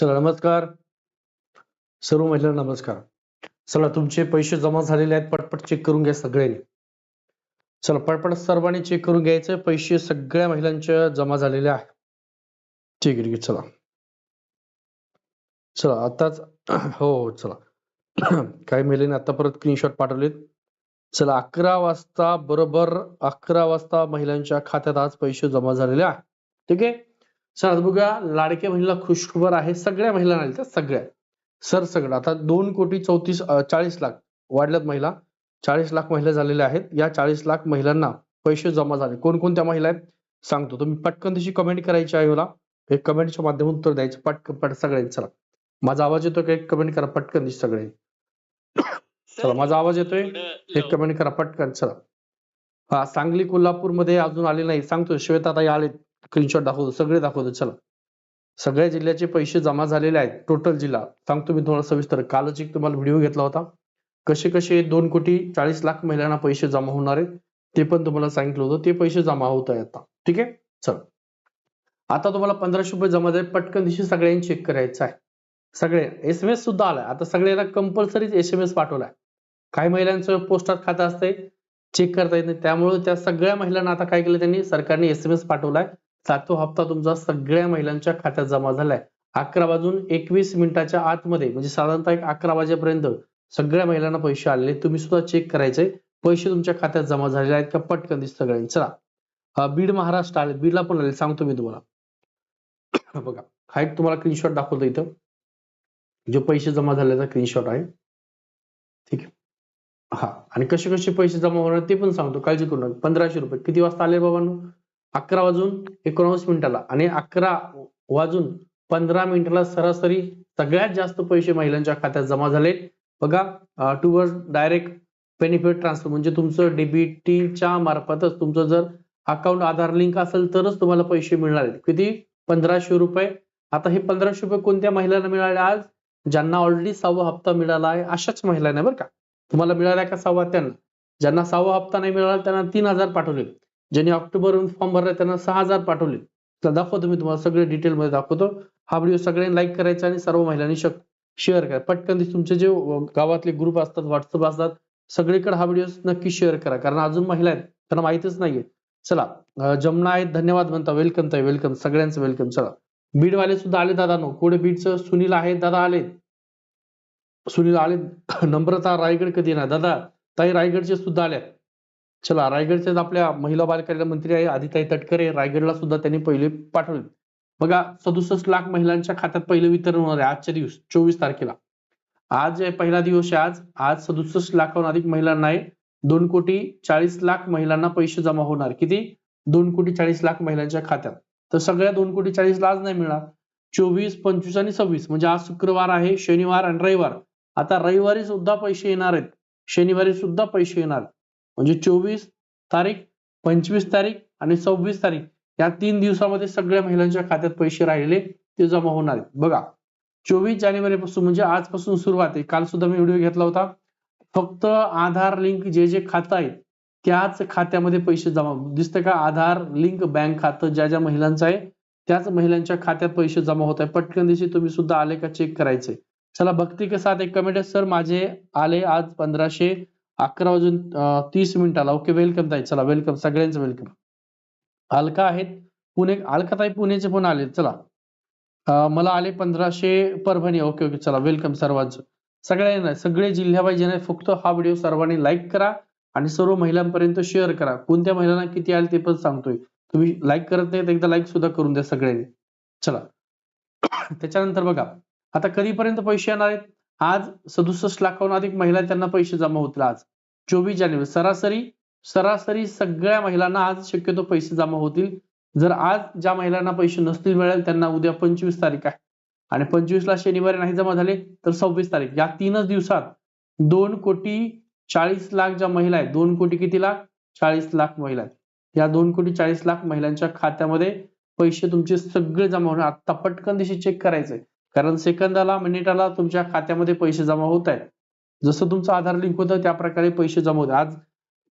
चला नमस्कार. सर्व महिलांना नमस्कार. चला तुमचे पैसे जमा झालेले आहेत पटपट चेक करून घ्या सगळ्यांनी. चला पटपट सर्वांनी चेक करून घ्यायचे पैसे सगळ्या महिलांच्या जमा झालेले आहे ठीक आहे ठीक आहे चला. चला आताच हो हो चला. काही महिलांनी आता परत स्क्रीनशॉट पाठवलेत. चला अकरा वाजता बरोबर अकरा वाजता महिलांच्या खात्यात आज पैसे जमा झालेले आहे ठीक आहे? चला आज बघूया. लाडक्या महिला खुशखबर आहे. सगळ्या महिलांना आल्या सगळ्या. सर सगळं. आता दोन कोटी चौतीस चाळीस लाख वाढल्यात महिला. चाळीस लाख महिला झालेल्या आहेत. या चाळीस लाख महिलांना पैसे जमा झाले. कोणकोणत्या महिला आहेत? सांगतो. तुम्ही पटकन तशी कमेंट करायची आहे मला. हे कमेंटच्या माध्यमातून उत्तर द्यायचं. पटकन पट सगळ्यांनी. चला. माझा आवाज येतो का? एक कमेंट करा पटकन दिस सगळे. चला माझा आवाज येतोय? एक कमेंट करा पटकन. चला. हा सांगली कोल्हापूरमध्ये अजून आले नाही. सांगतो श्वेता ताई आलेत. स्क्रीनशॉट दाखवतो सगळे दाखवतो चला. सगळ्या जिल्ह्याचे पैसे जमा झालेले आहेत टोटल जिल्हा. सांगतो मी तुम्हाला सविस्तर. कालच एक तुम्हाला व्हिडिओ घेतला होता. कसे कसे दोन कोटी चाळीस लाख महिलांना पैसे जमा होणार आहेत ते पण तुम्हाला सांगितलं होतं. ते पैसे जमा होत आहेत आता. ठीक आहे? चल. आता तुम्हाला पंधराशे रुपये जमा झाले. पटकन दिवशी सगळ्यांनी चेक करायचं आहे. सगळे एस एम एस सुद्धा आलाय. आता सगळ्यांना कंपल्सरीच एस एम एस पाठवलाय. काही महिलांचं पोस्टात खातं असतंय. चेक करता येत नाही. त्यामुळे त्या सगळ्या महिलांना आता काय केलं त्यांनी? सरकारने एस एम एस पाठवलाय. सातवा हप्ता तुमचा सगळ्या महिलांच्या खात्यात जमा झालाय. अकरा वाजून एकवीस मिनिटाच्या आतमध्ये म्हणजे साधारणतः एक अकरा वाजेपर्यंत सगळ्या महिलांना पैसे आलेले तुम्ही सुद्धा चेक करायचे पैसे तुमच्या खात्यात जमा झालेले आहेत का? पटकन दिसत सगळ्यांनी. चला. बीड महाराष्ट्र आले. बीडला पण आले. सांगतो मी तुम्हाला. बघा. हा एक तुम्हाला स्क्रीनशॉट दाखवतो इथं. जो पैसे जमा झाल्याचा स्क्रीनशॉट आहे. ठीक आहे. हा. आणि कसे कसे पैसे जमा होणार ते पण सांगतो. काळजी करू नका. पंधराशे रुपये. किती वाजता आले बाबांनो? अकरा वाजून एकोणावीस मिनिटाला आणि अकरा वाजून पंधरा मिनिटाला सरासरी सगळ्यात जास्त पैसे महिलांच्या खात्यात जमा झाले. बघा टुवर्ड डायरेक्ट बेनिफिट ट्रान्सफर म्हणजे तुमचं डीबीटीच्या मार्फतच तुमचं जर अकाउंट आधार लिंक असेल तरच तुम्हाला पैसे मिळणार आहेत. किती? पंधराशे रुपये. आता हे पंधराशे रुपये कोणत्या महिलांना मिळाले आज? ज्यांना ऑलरेडी सहावा हप्ता मिळाला आहे अशाच महिलांना बरं का. तुम्हाला मिळाला का सहावा? त्यांना. ज्यांना सहावा हप्ता नाही मिळाला त्यांना तीन हजार पाठवले. ज्यांनी ऑक्टोबर फॉर्म भरला त्यांना सहा हजार पाठवले. तर दाखवतो मी तुम्हाला सगळे डिटेल मध्ये दाखवतो. हा व्हिडिओ सगळ्यांनी लाईक करायचा आणि सर्व महिलांनी शेअर करा. पटकन तुमचे जे गावातले ग्रुप असतात व्हॉट्सअप असतात सगळीकडे हा व्हिडिओ नक्की शेअर करा. कारण अजून महिला आहेत त्यांना माहितच नाहीये. चला जमना आहेत धन्यवाद म्हणता. वेलकम ताई वेलकम सगळ्यांचं वेलकम चला. बीडवाले सुद्धा आले दादा नो कोडे बीडचं सुनील आहेत दादा आले सुनील आले नम्रता रायगड कधी येणार? दादा ताई रायगडचे सुद्धा आल्या चला रायगडचे आपल्या महिला बाल मंत्री आहे आदिताई तटकरे. रायगडला सुद्धा त्यांनी पहिले पाठवले. बघा सदुसष्ट लाख महिलांच्या खात्यात पहिले वितरण होणार आहे आजच्या दिवस चोवीस तारखेला. आज पहिला दिवस आहे आज आज सदुसष्ट लाखाहून अधिक महिलांना आहे. दोन कोटी चाळीस लाख महिलांना पैसे जमा होणार. किती? दोन कोटी चाळीस लाख महिलांच्या खात्यात. तर सगळ्या दोन कोटी चाळीस ला आज नाही मिळणार. चोवीस पंचवीस आणि सव्वीस म्हणजे आज शुक्रवार आहे शनिवार आणि रविवार. आता रविवारी सुद्धा पैसे येणार आहेत. शनिवारी सुद्धा पैसे येणार. म्हणजे चोवीस तारीख पंचवीस तारीख आणि सव्वीस तारीख या तीन दिवसामध्ये सगळ्या महिलांच्या खात्यात पैसे राहिले ते जमा होणार आहेत. बघा चोवीस जानेवारी पासून म्हणजे आजपासून सुरुवात आहे. काल सुद्धा मी व्हिडिओ घेतला होता. फक्त आधार लिंक जे जे खातं आहे त्याच खात्यामध्ये पैसे जमा दिसतं का? आधार लिंक बँक खातं ज्या ज्या महिलांचं आहे त्याच महिलांच्या खात्यात पैसे जमा होत आहे पटकन दिवशी तुम्ही सुद्धा आले का चेक करायचे चला भक्ती के साथ एक कमेंट आहे. सर माझे आले आज पंधराशे अकरा वाजून तीस मिनिटाला. ओके वेलकम ताई. चला वेलकम. सगळ्यांचं वेलकम. अलका आहेत. पुणे अलका ताई पुणेचे पण आले चला. मला आले पंधराशे परभणी. Okay okay. चला वेलकम सर्वांचं. सगळ्यांना सगळे जिल्ह्या पाहिजे फक्त हा व्हिडिओ सर्वांनी लाईक करा आणि सर्व महिलांपर्यंत शेअर करा. कोणत्या महिलांना किती आले ते पण सांगतोय. तुम्ही लाईक करत नाही तर एकदा लाईक सुद्धा करून द्या सगळ्यांनी. चला. त्याच्यानंतर बघा. आता कधीपर्यंत पैसे येणार आहेत? आज सदुसष्ट लाखाहून अधिक महिला त्यांना पैसे जमा होतील आज. चोवीस जानेवारी सरासरी सरासरी सगळ्या महिलांना आज शक्यतो पैसे जमा होतील. जर आज ज्या महिलांना पैसे नसतील मिळाले त्यांना उद्या पंचवीस तारीख आहे. आणि पंचवीसला शनिवारी नाही जमा झाले तर सव्वीस तारीख. या तीनच दिवसात दोन कोटी चाळीस लाख ज्या महिला आहेत दोन कोटी किती लाख चाळीस लाख महिला आहेत. या दोन कोटी चाळीस लाख महिलांच्या खात्यामध्ये पैसे तुमचे सगळे जमा होणार. आता पटकन दिवशी चेक करायचंय. कारण सेकंदाला मिनिटाला तुमच्या खात्यामध्ये पैसे जमा होत आहेत. जसं तुमचं आधार लिंक होतं त्या प्रकारे पैसे जमा होते आज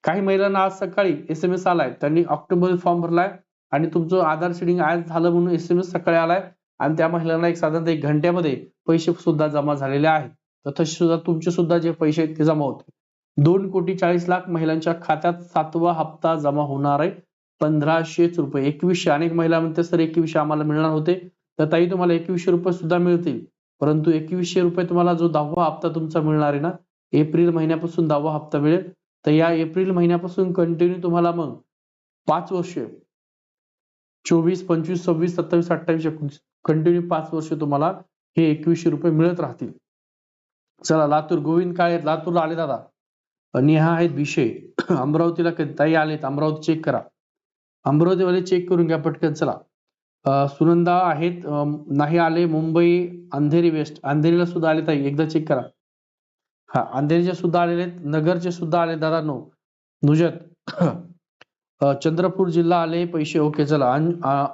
काही महिलांना आज सकाळी एस एम एस आलाय. त्यांनी ऑक्टोबर फॉर्म भरलाय आणि तुमचं आधार शेडिंग आज झालं म्हणून एस एम एस सकाळी आलाय आणि त्या महिलांना एक साधारणतः एक घंट्यामध्ये पैसे सुद्धा जमा झालेले आहेत. तर तसे सुद्धा तुमचे सुद्धा जे पैसे आहेत ते जमा होते दोन कोटी चाळीस लाख महिलांच्या खात्यात सातवा हप्ता जमा होणार आहे. पंधराशेच रुपये. एकवीसशे. अनेक महिला म्हणते सर एकवीसशे आम्हाला मिळणार होते. तर ताई तुम्हाला एकवीसशे रुपये सुद्धा मिळतील. परंतु एकवीसशे रुपये तुम्हाला जो दहावा हप्ता तुमचा मिळणार आहे ना एप्रिल महिन्यापासून दहावा हप्ता मिळेल. तर या एप्रिल महिन्यापासून कंटिन्यू तुम्हाला मग पाच वर्ष चोवीस पंचवीस सव्वीस सत्तावीस अठ्ठावीस एकोणीस कंटिन्यू पाच वर्ष तुम्हाला हे एकवीसशे रुपये मिळत राहतील. चला लातूर गोविंद काळे लातूरला आले दादा. नेहा आहेत विषय. अमरावतीला कधी ताई आलेत. अमरावती चेक करा. अमरावतीवाले चेक करून घ्या पटकन. चला. सुनंदा आहेत. नाही आले. मुंबई अंधेरी वेस्ट. अंधेरीला सुद्धा आले ताई. एकदा चेक करा. हा अंधेरीचे सुद्धा आलेले आहेत. नगरचे सुद्धा आले. दादा नो नुजत. चंद्रपूर जिल्हा आले. पैसे ओके चला. अंजुया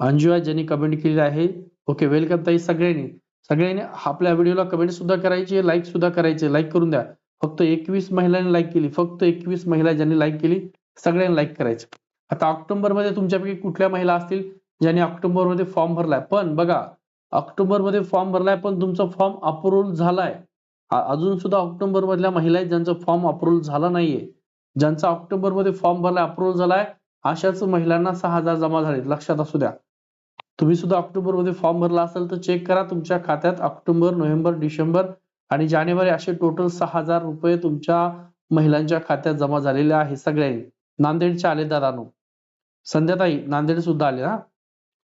अंजुआ ज्यांनी कमेंट केली आहे. ओके वेलकम ताई सगळ्यांनी. सगळ्यांनी आपल्या व्हिडिओला कमेंट सुद्धा करायची लाईक सुद्धा करायचे. लाईक करून द्या. फक्त एकवीस महिलांनी लाईक केली. फक्त एकवीस महिला ज्यांनी लाईक केली सगळ्यांनी लाईक करायचं. आता ऑक्टोबरमध्ये तुमच्यापैकी कुठल्या महिला असतील? ज्यांनी ऑक्टोबरमध्ये फॉर्म भरलाय. पण बघा ऑक्टोबरमध्ये फॉर्म भरलाय पण तुमचा फॉर्म अप्रुव्ह झालाय. अजून सुद्धा ऑक्टोबर मधल्या महिला आहेत ज्यांचा फॉर्म अप्रुव्ह झाला नाहीये. ज्यांचा ऑक्टोबरमध्ये फॉर्म भरलाय अप्रूव्हल झालाय अशाच महिलांना सहा हजार जमा झाले. लक्षात असू द्या. तुम्ही सुद्धा ऑक्टोबरमध्ये फॉर्म भरला असेल तर चेक करा तुमच्या खात्यात ऑक्टोबर नोव्हेंबर डिसेंबर आणि जानेवारी असे टोटल सहा हजार रुपये तुमच्या महिलांच्या खात्यात जमा झालेले आहे सगळ्यांनी. नांदेडच्या आले दादानो संध्याताई नांदेड सुद्धा आले ना?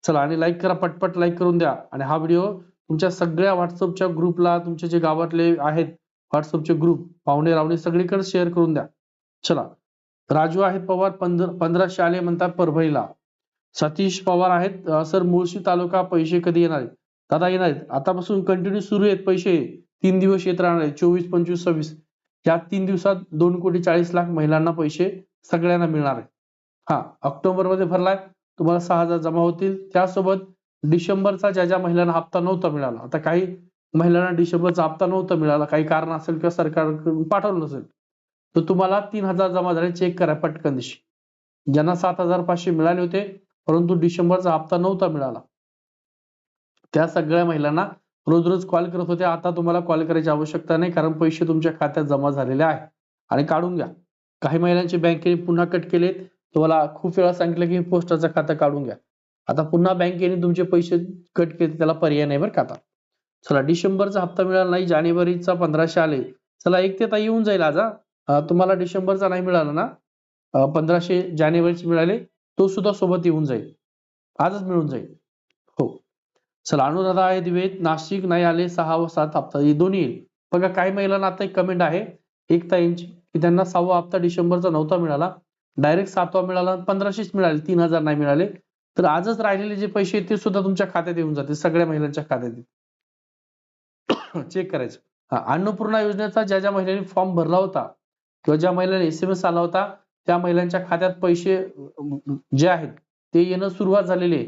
चला आणि लाईक करा पटपट लाईक करून द्या. आणि हा व्हिडिओ तुमच्या सगळ्या व्हॉट्सअपच्या ग्रुपला तुमचे जे गावातले आहेत व्हॉट्सअपचे ग्रुप पाहुणे रावणे सगळीकडे शेअर करून द्या. चला. राजू आहेत पवार पंधरा पंधराशे आले म्हणतात परभणीला. सतीश पवार आहेत. सर मुळशी तालुका पैसे कधी येणार आहेत? दादा येणार आहेत. आतापासून कंटिन्यू सुरू आहेत पैसे. तीन दिवस येत राहणार आहेत. चोवीस पंचवीस सव्वीस. या तीन दिवसात दोन कोटी चाळीस लाख महिलांना पैसे सगळ्यांना मिळणार आहे हा ऑक्टोबरमध्ये भरलाय. तुम्हाला सहा हजार जमा होतील. त्यासोबत डिसेंबरचा ज्या ज्या महिलांना हप्ता नव्हता मिळाला आता काही महिलांना डिसेंबरचा हप्ता नव्हता मिळाला काही कारण असेल किंवा सरकार पाठवलं नसेल तर तुम्हाला तीन हजार जमा झाले चेक करा पटकन दिशी. ज्यांना सात हजार पाचशे मिळाले होते परंतु डिसेंबरचा हप्ता नव्हता मिळाला त्या सगळ्या महिलांना रोज रोज कॉल करत होते. आता तुम्हाला कॉल करायची आवश्यकता नाही कारण पैसे तुमच्या खात्यात जमा झालेले आहे. आणि काढून घ्या. काही महिलांचे बँकेने पुन्हा कट केलेत. तुम्हाला खूप वेळा सांगितलं की पोस्टाचं खातं काढून घ्या. आता पुन्हा बँकेने तुमचे पैसे कट केले त्याला पर्याय नाही बरं का आता. चला डिसेंबरचा हप्ता मिळाला नाही जानेवारीचा पंधराशे आले. चला एक ते आता येऊन जाईल आज तुम्हाला डिसेंबरचा नाही मिळाला ना? पंधराशे जानेवारीचे मिळाले तो सुद्धा सोबत येऊन जाईल. आजच मिळून जाईल. हो. चला अनुराधा आहे दिवेत नाशिक नाही आले सहा व सात हप्ता हे दोन्ही येईल. बघा काही महिलांना आता एक कमेंट आहे. एकता इंच की त्यांना सहावा हप्ता डिसेंबरचा नव्हता मिळाला. डायरेक्ट सातवा मिळाला पंधराशेच मिळाले तीन हजार नाही मिळाले. तर आजच राहिलेले जे पैसे आहेत ते सुद्धा तुमच्या खात्यात येऊन जाते सगळ्या महिलांच्या खात्यात चेक करायचं. हा, अन्नपूर्णा योजनेचा ज्या ज्या महिलांनी फॉर्म भरला होता किंवा ज्या महिलांनी एस एम एस आला होता त्या महिलांच्या खात्यात पैसे जे आहेत ते येणं सुरुवात झालेली आहे.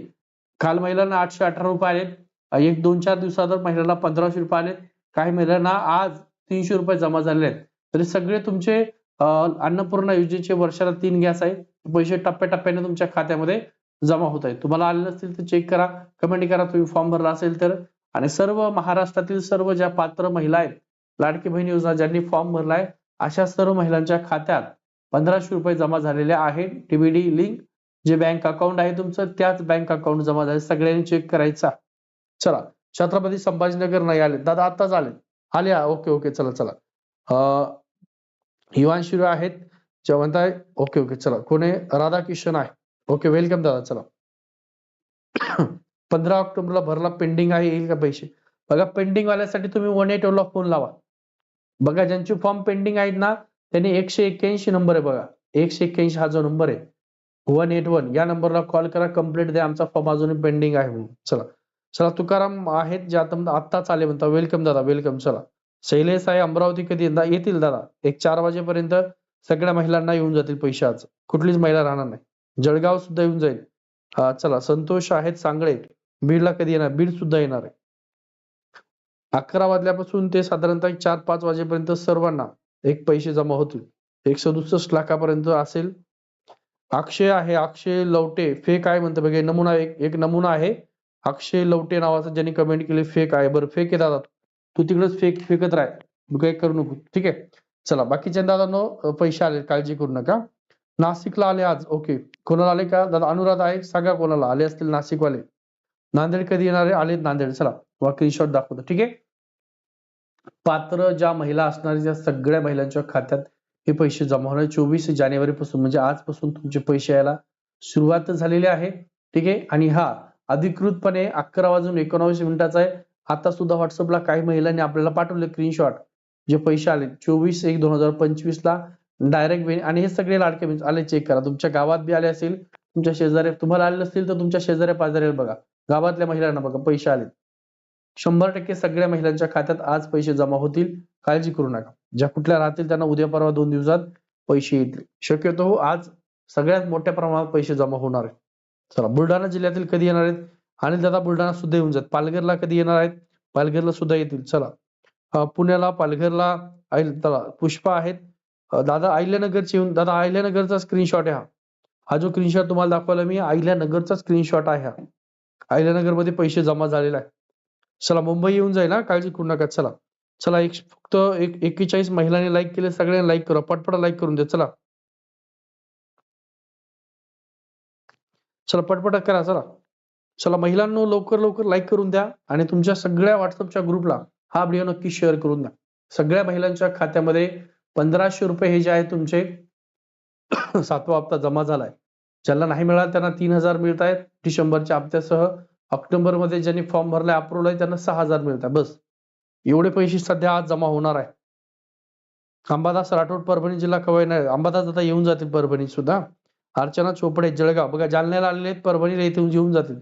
काल महिलांना आठशे अठरा रुपये आलेत. एक दोन चार दिवसात महिलांना पंधराशे रुपये आलेत. काही महिलांना आज तीनशे रुपये जमा झालेले आहेत. तरी सगळे तुमचे अन्नपूर्णा योजनेचे वर्षाला तीन गॅस आहे. पैसे टप्प्याटप्प्याने तुमच्या खात्यामध्ये जमा होत आहेत. तुम्हाला आले नसतील तर चेक करा. कमेंट करा. तुम्ही फॉर्म भरला असेल तर. आणि सर्व महाराष्ट्रातील सर्व ज्या पात्र महिला आहेत लाडकी बहीण योजना ज्यांनी फॉर्म भरलाय अशा सर्व महिलांच्या खात्यात पंधराशे रुपये जमा झालेले आहेत. टीबीडी लिंक जे बँक अकाउंट आहे तुमचं त्याच बँक अकाउंट जमा झाले. सगळ्यांनी चेक करायचा. चला. छत्रपती संभाजीनगर नाही आले. दादा आताच आले. आले. Okay okay. चला चला. युवान शिरू शिरो आहेत. जवंत म्हणताय ओके ओके. चला. कोण आहे? राधाकिशन आहे. ओके वेलकम दादा. चला. पंधरा ऑक्टोबरला भरला पेंडिंग आहे. येईल का पैसे? बघा पेंडिंग वाल्यासाठी तुम्ही वन एट ला फोन लावा. बघा ज्यांचे फॉर्म पेंडिंग आहेत ना त्यांनी एकशे एक्क्याऐंशी नंबर आहे बघा. एकशे एक्क्याऐंशी हा जो नंबर आहे. वन एट वन या नंबरला कॉल करा. कंप्लीट द्या. आमचा फॉर्म अजून पेंडिंग आहे म्हणून. चला. चला तुकाराम आहेत. जे आता आत्ताच आले म्हणता. वेलकम दादा. वेलकम चला. शैलेश आहे अमरावती कधी येतात? येतील दादा? एक चार वाजेपर्यंत सगळ्या महिलांना येऊन जातील पैसे आज कुठलीच महिला राहणार नाही. जळगाव सुद्धा येऊन जाईल. हा चला. संतोष आहेत सांगळे. बीडला कधी येणार? बीड सुद्धा येणार आहे. अकरा वाजल्यापासून ते साधारणतः चार पाच वाजेपर्यंत सर्वांना एक पैसे जमा होतील. एक सदुसष्ट लाखापर्यंत असेल. अक्षय आहे. अक्षय लवटे. फेक आहे म्हणतो बघा. नमुना एक एक नमुना आहे. अक्षय लवटे नावाचं ज्यांनी कमेंट केली फेक आहे. बरं फेक आहे दादा तू तिकडेच फेक फेकत राह. तू काही करू नको. ठीक आहे? चला बाकीच्या दादांनो नो पैसे आले काळजी करू नका. नाशिकला आले आज. ओके. कोणाला आले का? दादा अनुराध आहे. सांगा कोणाला. आले असतील नाशिकवाले. नांदेड कधी येणारे आले नांदेड. चला स्क्रीनशॉट दाखवतो. ठीक आहे? पात्र ज्या महिला असणारी त्या सगळ्या महिलांच्या खात्यात हे पैसे जमा होणार चोवीस जानेवारी पासून म्हणजे आजपासून तुमचे पैसे यायला सुरुवात झालेली आहे. ठीक आहे? आणि हा अधिकृतपणे अकरा वाजून एकोणावीस मिनिटाचा आहे. आता सुद्धा व्हॉट्सअपला काही महिलांनी आपल्याला पाठवले स्क्रीनशॉट जे पैसे आले चोवीस एक दोन हजार पंचवीस ला डायरेक्ट आणि हे सगळे लाडके बहीण आले चेक करा. तुमच्या गावात बी आले असेल तुमच्या शेजारी तुम्हाला आले असतील तर तुमच्या शेजारी पाजाऱ्याला बघा. गावातल्या महिलांना बघा पैसे आले. शंभर टक्के सगळ्या महिलांच्या खात्यात आज पैसे जमा होतील. काळजी करू नका. ज्या कुठल्या राहतील त्यांना उद्या परवा दोन दिवसात पैसे येतील. शक्यतो आज सगळ्यात मोठ्या प्रमाणात पैसे जमा होणार आहेत. चला बुलढाणा जिल्ह्यातील कधी येणार आहेत? आणि दादा बुलढाणा सुद्धा येऊन जात. पालघरला कधी येणार आहेत? पालघरला सुद्धा येतील. चला. पुण्याला पालघरला चला. पुष्पा आहेत. दादा अहिल्यानगरचे येऊन दादा अहिल्यानगरचा स्क्रीनशॉट आहे हा हा जो स्क्रीनशॉट तुम्हाला दाखवला मी अहिल्यानगरचा स्क्रीनशॉट आहे हा. अहिल्यानगरमध्ये पैसे जमा झालेला आहे चला मुंबई येऊन जाईल ना काळजी करू नका. चला. चला एक फक्त एक एकेचाळीस महिलांनी लाईक केले. सगळ्यांनी लाईक करा. पटपट लाईक करून द्या. चला. चला पटपट करा. चला. चला महिलांनो लवकर लवकर लाईक करून द्या आणि तुमच्या सगळ्या व्हॉट्सअपच्या ग्रुपला हा व्हिडिओ नक्की शेअर करून द्या. सगळ्या महिलांच्या खात्यामध्ये पंधराशे रुपये हे जे आहे तुमचे सातवा हप्ता जमा झालाय. ज्यांना नाही मिळाला त्यांना तीन हजार मिळत आहेत डिसेंबरच्या हप्त्यासह ऑक्टोबरमध्ये ज्यांनी फॉर्म भरलाय अप्रुव्हल आहे त्यांना सहा हजार मिळत आहे बस. एवढे पैसे सध्या आज जमा होणार आहे. अंबादास राठोड परभणी जिल्हा कवय नाही अंबादास आता येऊन जातील परभणी सुद्धा. अर्चना चोपडे जळगाव. बघा जालन्याला आलेले आहेत परभणीला येथे येऊन जातील.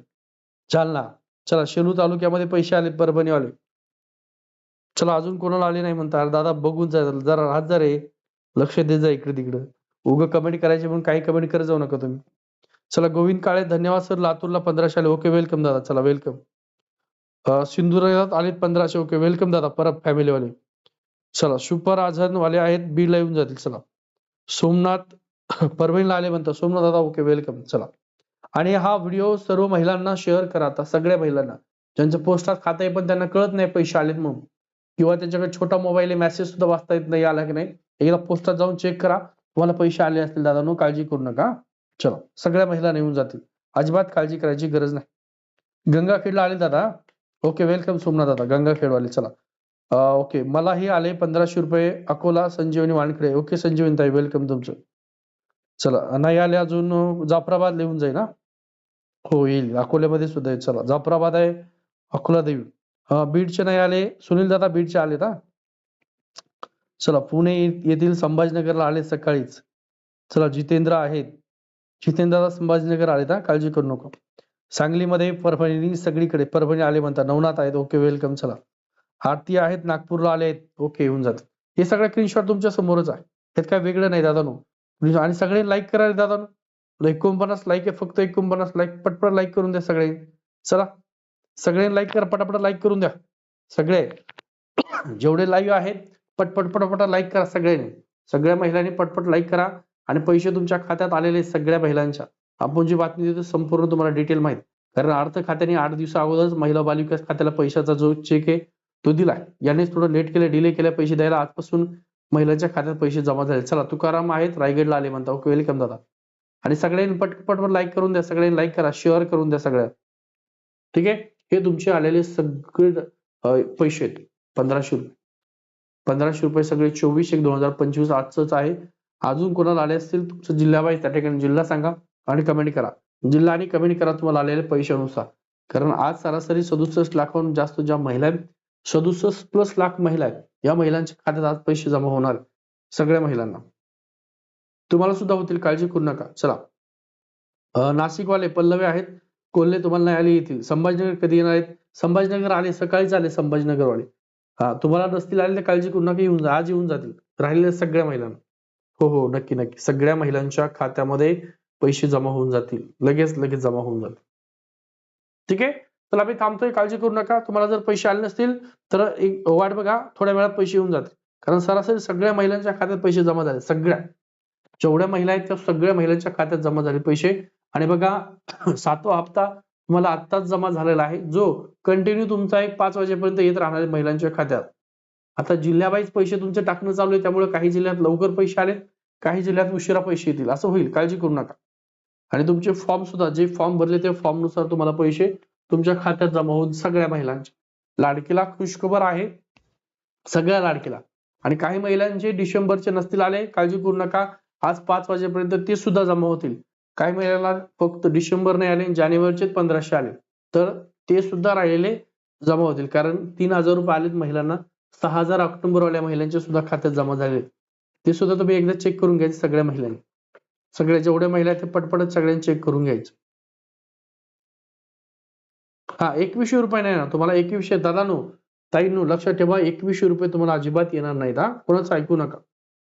जालना. चला शेलू तालुक्यामध्ये पैसे आले परभणीवाले चला अजून कोणाला आले नाही म्हणता? अरे दादा बघून जा जरा राहत जा रे. लक्ष देत जा इकडे तिकडे. उगं कमेंट करायचे म्हणून काही कमेंट करत जाऊ नका तुम्ही. चला गोविंद काळे धन्यवाद सर लातूरला पंधराशे आले. ओके वेलकम दादा. चला वेलकम सिंधुदुर्गात आलेत पंधराशे. ओके वेलकम दादा. परत फॅमिलीवाले चला सुपर आझाद वाले आहेत. बीडला येऊन जातील. चला. सोमनाथ परभणीला आले म्हणतात सोमनाथ दादा ओके वेलकम चला. आणि हा व्हिडिओ सर्व महिलांना शेअर करा आता सगळ्या महिलांना. ज्यांचं पोस्टात खातं आहे पण त्यांना कळत नाही पैसे आलेत म्हणून. किंवा त्यांच्याकडे छोटा मोबाईल आहे मेसेज सुद्धा वाचता येत नाही आला की नाही. एकदा पोस्टात जाऊन चेक करा तुम्हाला पैसे आले असतील दादा नो काळजी करू नका. चला सगळ्या महिला येऊन जातील. अजिबात काळजी करायची गरज नाही. गंगाखेडला आले दादा. ओके वेलकम सोमनाथ दादा गंगाखेडवाले चला. ओके मलाही आले पंधराशे रुपये अकोला संजीवनी वानखडे. ओके संजीवनी ताई वेलकम तुमचं. चला नाही आले अजून जाफराबाद लिहून जाईल ना हो येईल. अकोल्यामध्ये सुद्धा येईल. चला जाफराबाद आहे अकोला देवी. बीडचे नाही आले. सुनील दादा बीडचे आले ना चला पुणे येथील संभाजीनगरला आले सकाळीच. चला जितेंद्र आहेत. जितेंद्र दादा संभाजीनगर आले ना काळजी करू नको. सांगलीमध्ये परभणी सगळीकडे परभणी आले म्हणतात. नवनाथ आहेत ओके वेलकम चला. आरती आहेत नागपूरला आले आहेत ओके येऊन जात हे सगळं स्क्रीनशॉट तुमच्या समोरच आहे. त्यात काय वेगळं नाही दादा नो आणि सगळे लाईक करा रे दादा नो एकोणपन्नास लाईक आहे फक्त एकोणपन्नास लाईक पटपट लाईक करून द्या सगळे. चला. सगळे लाईक करा पटापट लाईक करून द्या. सगळे. जेवढे लाईव्ह आहेत पटपट पटापट लाईक करा सगळ्यांनी सगळ्या महिलांनी पटपट लाईक करा. आणि पैसे तुमच्या खात्यात आलेले सगळ्या महिलांच्या. आपण जी बातमी देतो संपूर्ण तुम्हाला डिटेल माहीत. कारण अर्थ खात्याने आठ दिवसा अगोदरच महिला बालविकास खात्याला पैशाचा जो चेक आहे तो दिलाय. यानेच थोडं लेट केलं डिले केल्या पैसे द्यायला आजपासून महिलांच्या खात्यात पैसे जमा झाले. चला तुकाराम आहेत रायगडला आले म्हणता. ओके वेलकम दादा. आणि सगळ्यांनी पटपटवर लाईक करून द्या सगळ्यांनी लाईक करा शेअर करून द्या सगळ्या. ठीक आहे? हे तुमचे आलेले सगळे पैसे आहेत. पंधराशे रुपये. पंधराशे रुपये सगळे चोवीस एक दोन हजार पंचवीस आजच आहे. अजून कोणाला आले असतील तुमचं जिल्हा बाई त्या ठिकाणी जिल्हा सांगा आणि कमेंट करा. जिल्हा आणि कमेंट करा तुम्हाला आलेले पैशानुसार. कारण आज सरासरी सदुसष्ट लाखाहून जास्त ज्या महिला आहेत सदुसष्ट प्लस लाख महिला आहेत या महिलांच्या खात्यात आज पैसे जमा होणार सगळ्या महिलांना. तुम्हाला सुद्धा होतील काळजी करू नका. चला. नाशिकवाले पल्लवे आहेत. कोल्हे तुम्हाला नाही आले येतील. संभाजीनगर कधी येणार आहेत? संभाजीनगर आले सकाळीच आले संभाजीनगरवाले. हा तुम्हाला नसतील आले तर काळजी करू नका येऊन जा आज येऊन जातील. राहिलेल्या सगळ्या महिलांना. हो हो नक्की नक्की. सगळ्या महिलांच्या खात्यामध्ये पैसे जमा होऊन जातील. लगेच लगेच जमा होऊन जातील. ठीक आहे? चला मी थांबतोय काळजी करू नका. तुम्हाला जर पैसे आले नसतील तर एक वाट बघा. थोड्या वेळात पैसे येऊन जातील. कारण सरासरी सगळ्या महिलांच्या खात्यात पैसे जमा झाले. सगळ्या. जेवढ्या महिला आहेत त्या सगळ्या महिलांच्या खात्यात जमा झाले पैसे. आणि बघा सातवा हप्ता तुम्हाला आत्ताच जमा झालेला आहे जो कंटिन्यू तुमचा एक पाच वाजेपर्यंत येत राहणार आहे महिलांच्या खात्यात. आता जिल्ह्यावाईज पैसे तुमचे टाकणं चालू आहे त्यामुळे काही जिल्ह्यात लवकर पैसे आले काही जिल्ह्यात उशिरा पैसे येतील. असं होईल काळजी करू नका. आणि तुमचे फॉर्म सुद्धा जे फॉर्म भरले त्या फॉर्मनुसार तुम्हाला पैसे तुमच्या खात्यात जमा होऊन सगळ्या महिलांचे. लाडकीला खुशखबर आहे सगळ्या लाडकीला. आणि काही महिलांचे डिसेंबरचे नसतील आले काळजी करू नका. आज पाच वाजेपर्यंत ते सुद्धा जमा होतील. काही महिन्याला फक्त डिसेंबर नाही आले जानेवारीचे पंधराशे आले. तर ते सुद्धा राहिलेले जमा होतील. कारण तीन हजार रुपये आलेत महिलांना. सहा हजार ऑक्टोबर वाल्या महिलांच्या सुद्धा खात्यात जमा झाले. ते सुद्धा तुम्ही एकदा चेक करून घ्यायचे सगळ्या महिलांनी. सगळ्या जेवढ्या महिला आहेत ते पटपट सगळ्यांनी चेक करून घ्यायचे. हा एकवीसशे रुपये नाही ना. तुम्हाला एकवीसशे दादानो ताईंनो लक्षात ठेवा एकवीसशे रुपये तुम्हाला अजिबात येणार नाहीत हा. कोणाचं ऐकू नका.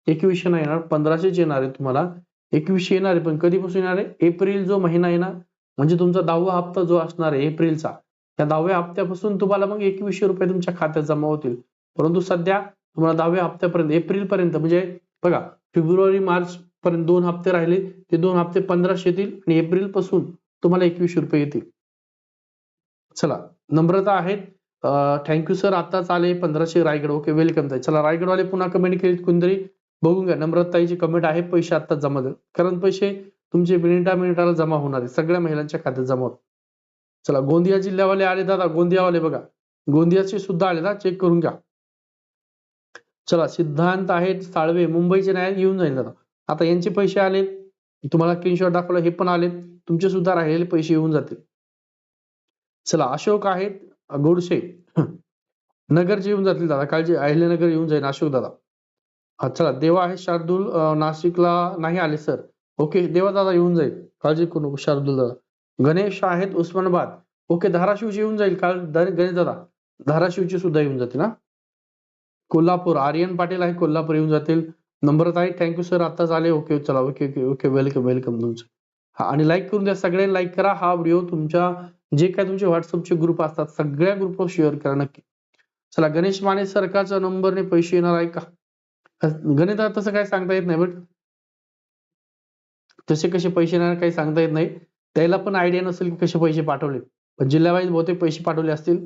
एकवीसशे नाही येणार. पंधराशेच येणार आहे तुम्हाला. एकवीसशे येणार आहे पण कधीपासून येणार आहे? एप्रिल जो महिना आहे ना म्हणजे तुमचा दहावा हप्ता जो असणार आहे एप्रिलचा त्या दहाव्या हप्त्यापासून तुम्हाला मग एकवीसशे रुपये तुमच्या खात्यात जमा होतील. परंतु सध्या तुम्हाला दहाव्या हप्त्यापर्यंत एप्रिल पर्यंत म्हणजे बघा फेब्रुवारी मार्च पर्यंत दोन हप्ते राहिले ते दोन हप्ते पंधराशे येतील आणि एप्रिलपासून तुम्हाला एकवीसशे रुपये येतील. चला नम्रता आहेत. थँक्यू सर आताच आले पंधराशे रायगड. ओके वेलकम ताई. चला रायगडवाले पुन्हा कमेंट केली कोणतरी बघून घ्या. नम्रताईची कमेंट आहे पैसे आता जमा झाले. कारण पैसे तुमचे मिनिटा मिनिटाला जमा होणार आहे सगळ्या महिलांच्या खात्यात जमा होत. चला गोंदिया जिल्ह्यावाले आले दादा गोंदियावाले बघा. गोंदियाचे सुद्धा आले ना चेक करून घ्या. चला सिद्धांत आहेत साळवे मुंबईचे नाही येऊन जाईल दादा आता यांचे पैसे आले तुम्हाला स्क्रीनशॉट दाखवला हे पण आले तुमचे सुद्धा राहिलेले पैसे येऊन जातील. चला अशोक आहेत गोडसे. नगरचे येऊन जातील दादा. काळजी अहिल्यानगर येऊन जाईल अशोक दादा. हा चला. देवा आहे शार्दूल नाशिकला नाही आले सर. ओके देवा दादा येऊन जाईल. काळजी करू नको शार्दूल दादा. गणेश आहेत उस्मानाबाद. ओके धाराशिवची येऊन जाईल. काल गणेश दादा. धाराशिवची सुद्धा येऊन जातील ना? कोल्हापूर आर्यन पाटील आहे कोल्हापूर येऊन जातील. नंबर आहे. थँक्यू सर आताच आले. ओके चला. Okay okay okay. Welcome welcome तुमचं. हा आणि लाईक करून द्या. सगळे लाईक करा. हा व्हिडिओ तुमच्या जे काय तुमचे व्हॉट्सअपचे ग्रुप असतात सगळ्या ग्रुपवर शेअर करा नक्की. चला गणेश माने सरकारच्या नंबरने पैसे येणार आहे का? गणितात तसं काय सांगता येत नाही बट तसे कसे पैसे येणार काही सांगता येत नाही. त्याला पण आयडिया नसेल की कसे पैसे पाठवले. पण जिल्ह्यावाईज बहुतेक पैसे पाठवले असतील.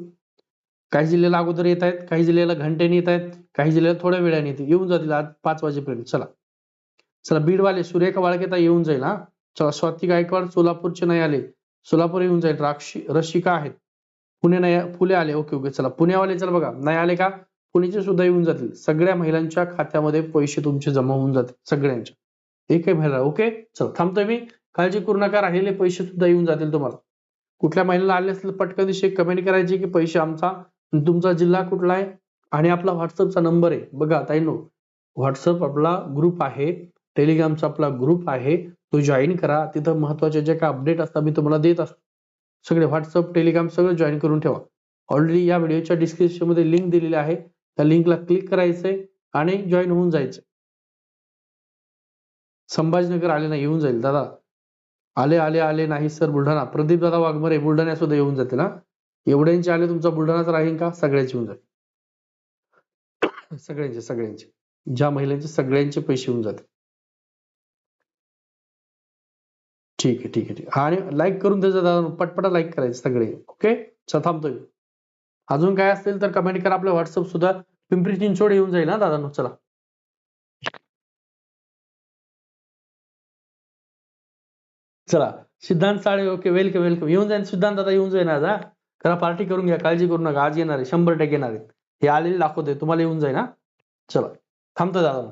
काही जिल्ह्याला अगोदर येत आहेत काही जिल्ह्याला घंटेने येत आहेत काही जिल्ह्याला थोड्या वेळाने येते येऊन जातील आज पाच वाजेपर्यंत. चला. चला बीडवाले सुरेखा वाळकेता येऊन जाईल हा. चला स्वाती गायकवाड सोलापूरचे नाही आले. सोलापूर येऊन जाईल. राक्षी रशिका आहेत. पुणे नाही फुले आले. Okay okay. चला पुण्यावाले चला बघा. नाही आले का? कुणीचे सुद्धा येऊन जातील. सगळ्या महिलांच्या खात्यामध्ये पैसे तुमचे जमा होऊन जातील सगळ्यांच्या. एकही महिला ओके चल थांबतोय मी. काळजी करू नका राहिलेले पैसे सुद्धा येऊन जातील तुम्हाला. कुठल्या महिलेला आले असतील पटकन दिवशी कमेंट करायची की पैसे आमचा तुमचा जिल्हा कुठला आहे? आणि आपला व्हॉट्सअपचा नंबर आहे. बघा ताईनो व्हॉट्सअप आपला ग्रुप आहे टेलिग्रामचा आपला ग्रुप आहे. तो जॉईन करा. तिथं महत्त्वाचे जे काय अपडेट असतात मी तुम्हाला देत असतो. सगळे व्हॉट्सअप टेलिग्राम सगळं जॉईन करून ठेवा. ऑलरेडी या व्हिडिओच्या डिस्क्रिप्शनमध्ये लिंक दिलेली आहे. त्या लिंकला क्लिक करायचंय आणि जॉईन होऊन जायचं संभाजीनगर आले नाही येऊन जाईल. दादा आले आले आले नाही सर बुलढाणा. प्रदीप दादा वाघमरे बुलढाण्या सुद्धा येऊन जाते ना एवढ्यांचे आले तुमचा बुलढाणाच राहील का? सगळ्यांचे येऊन जाईल सगळ्यांचे सगळ्यांचे. ज्या महिलांचे सगळ्यांचे पैसे येऊन जाते ठीक आहे ठीक आहे ठीक आणि लाईक करून द्यायचं दादा पटपटा लाईक करायचं सगळे. ओके चल थांबतोय. अजून काय असेल तर कमेंट करा. आपल्या व्हॉट्सअप सुद्धा पिंपरी चिंचवड येऊन जाईल ना दादा चला. चला. सिद्धांत साळे ओके वेलकम वेलकम येऊन जाईल. सिद्धांत दादा येऊन जाईल आज हा. करा पार्टी करून घ्या काळजी करू नका. आज येणार आहे. शंभर टक्के येणार आहे. हे आलेले दाखवतोय. तुम्हाला येऊन जाईल ना चला. थांबतो दादा